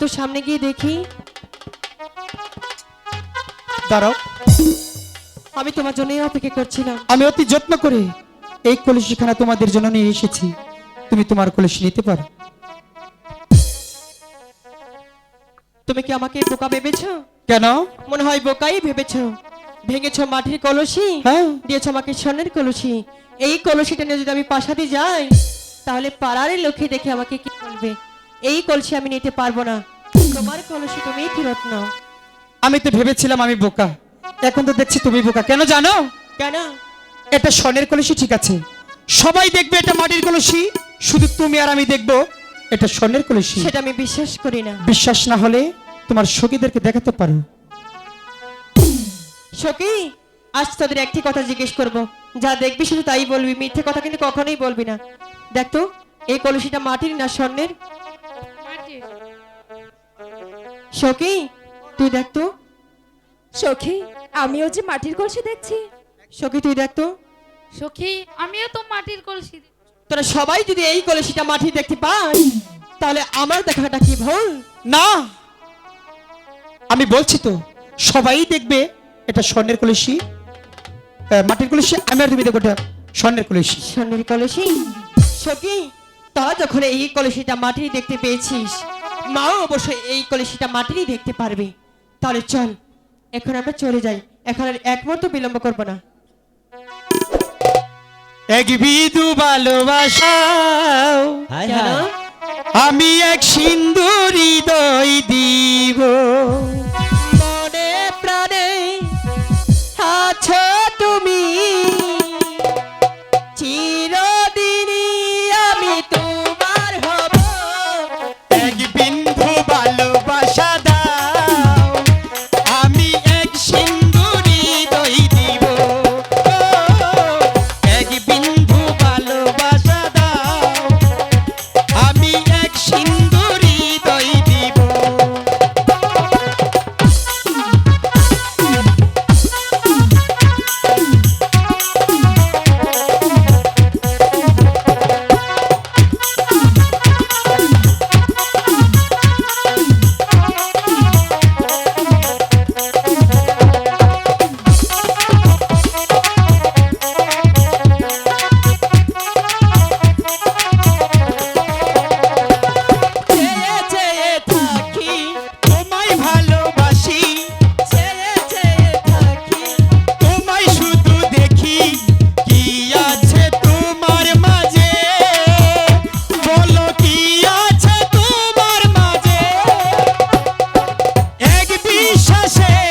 তো সামনে গিয়ে দেখি। দাঁড়াও। আমি তোমার জন্যই অপেক্ষা করছিলাম। আমি অতি যত্ন করে এই কলসিখানা তোমাদের জন্য নিয়ে এসেছি। তুমি তোমার কলসি নিতে পারো। তুমি কি আমাকে বোকা ভেবেছো? কেন? মনে হয় বোকাই ভেবেছো। ভেঙেছো মাটির কলসি? হ্যাঁ। দিয়েছ আমাকে স্বর্ণের কলসি। এই কলসিটা নিয়ে যদি আমি পাশাতে যাই তাহলে পাড়ার লোকে দেখে আমাকে কি বলবে? এই কলসি আমি নিতে পারব না। তোমার কলসি তুমি ফেরত নাও। আমি তো ভেবেছিলাম আমি বোকা। এখন তো দেখছি তুমি বোকা। কেন জানো? কেন? এটা স্বর্ণের কলসি ঠিক আছে। সবাই দেখবে এটা মাটির কলসি। শুধু তুমি আর আমি দেখব এটা স্বর্ণের কলসি। সেটা আমি বিশ্বাস করি না। বিশ্বাস না হলে তোমার সখীদেরকে দেখাতে পারো। সখী আজ তোদের একটি কথা জিজ্ঞেস করব। যা দেখবি শুধু তাই বলবি মিথ্যে কথা কিন্তু কখনোই বলবি না। দেখ তো এই কলসিটা মাটির না স্বর্ণের? সখী তুই দেখ তো। সখী আমিও যে মাটির কলসি দেখছি। সখী তুই দেখ তো। সখী আমিও তো মাটির কলসি তোরা সবাই যদি এই কলসিটা মাটি দেখতে পাস তাহলে আমার দেখাটা কি ভুল? না আমি বলছি তো সবাই দেখবে এটা স্বর্ণের কলসি মাটির কলসি আমি আর তুমি দেখো এটা স্বর্ণের কলসি। স্বর্ণের কলসি? সখী তোরা যখন এই কলসিটা মাটির দেখতে পেয়েছিস মাও অবশ্যই এই কলসিটা মাটিরই দেখতে পারবে। তাহলে চল এখন আমরা চলে যাই। এখন আর এক মুহূর্ত বিলম্ব করব না। এক বিদু ভালোবাসাও কেন? আমি এক দিব Shit.